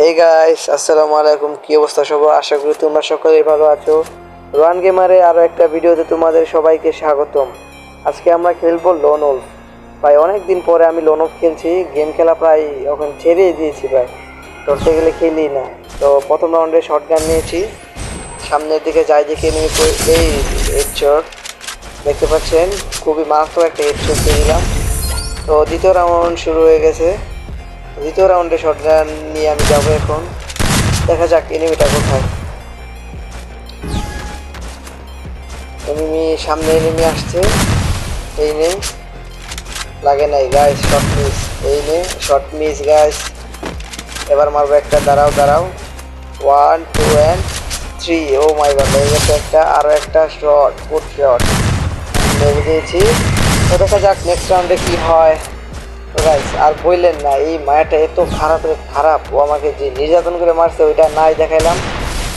Hey guys আসসালামু আলাইকুম। কি অবস্থা সবার? আশা করি তোমরা সকলেই ভালো আছো। রান গেমারে আরও একটা ভিডিওতে তোমাদের সবাইকে স্বাগতম। আজকে আমরা খেলব লোন উলফ ভাই অনেক দিন পরে আমি লোন উলফ খেলছি। গেম খেলা প্রায় এখন ছেড়েই দিয়েছি ভাই। ধরতে গেলে খেলি না। তো প্রথম রাউন্ডে শর্ট গান নিয়েছি। সামনের দিকে যাই দেখে নিয়ে এই হেডশট দেখতে পাচ্ছেন, খুবই মারাত্মক একটা হেডশট দিয়ে দিলাম তো দ্বিতীয় রাউন্ড শুরু হয়ে গেছে। দ্বিতীয় রাউন্ডে শর্ট গান নিয়ে আমি যাব এখন। দেখা যাক এনিমিটা কোথায়। এনিমি সামনে এনিমি আসছে। এই নে। লাগে নাই গাইস শর্ট মিস এই নে শর্ট মিস গাইস এবার মারবো একটা, দাঁড়াও দাঁড়াও। One two and three oh my god হয়ে গেছে একটা আরও একটা শট ফুট শট মেরে দিয়েছি তো দেখা যাক নেক্সট রাউন্ডে কি হয়। গাইস আর বললেন না, এই মায়াটা এত খারাপ খারাপ। ও আমাকে যে নির্যাতন করে মারছে, ওইটা নাই দেখাইলাম।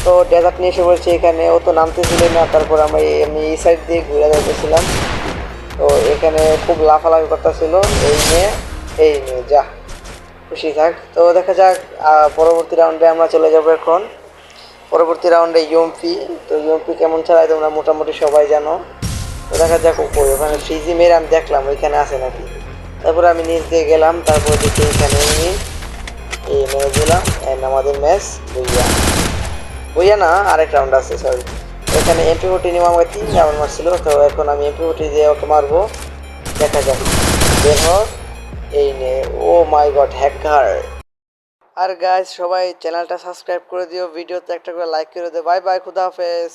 তো ডেজার্ট নিয়ে এসে বলছে, এখানে ও তো নামতেছিল না। তারপর আমি এমনি এই সাইড দিয়ে ঘুরে যাইতেছিলাম। তো এখানে খুব লাফালাফি করতেছিল। এই নিয়ে এই নিয়ে, যা, খুশি থাক। তো দেখা যাক পরবর্তী রাউন্ডে আমরা চলে যাব এখন। পরবর্তী রাউন্ডে ইউএমপি তো ইউএমপি কেমন ছাড়াই তোমরা মোটামুটি সবাই জানো। তো দেখা যাক উপরে ওখানে ফ্রিজি মেরে আমি দেখলাম, ওইখানে আছে নাকি? তারপরে আমি নিচ দিয়ে গেলাম, তারপর দেখি এখানে এই মেরে দিলাম এন্ড আমাদের ম্যাচ বইয়া বইয়া না, আরেক রাউন্ড আছে সরি এখানে এমপি ফোর্টি নিয়ে আমাকে তিন রাউন্ড মারছিল, তো এখন আমি এমপি ফোর্টি দিয়ে ওকে মারবো। দেখা যাক। বের এই নে, ও মাই গড হ্যাকার আর গাইজ সবাই চ্যানেলটা সাবস্ক্রাইব করে দিও, ভিডিওতে একটা করে লাইক করে দিও। বাই বাই খুদা হাফেজ।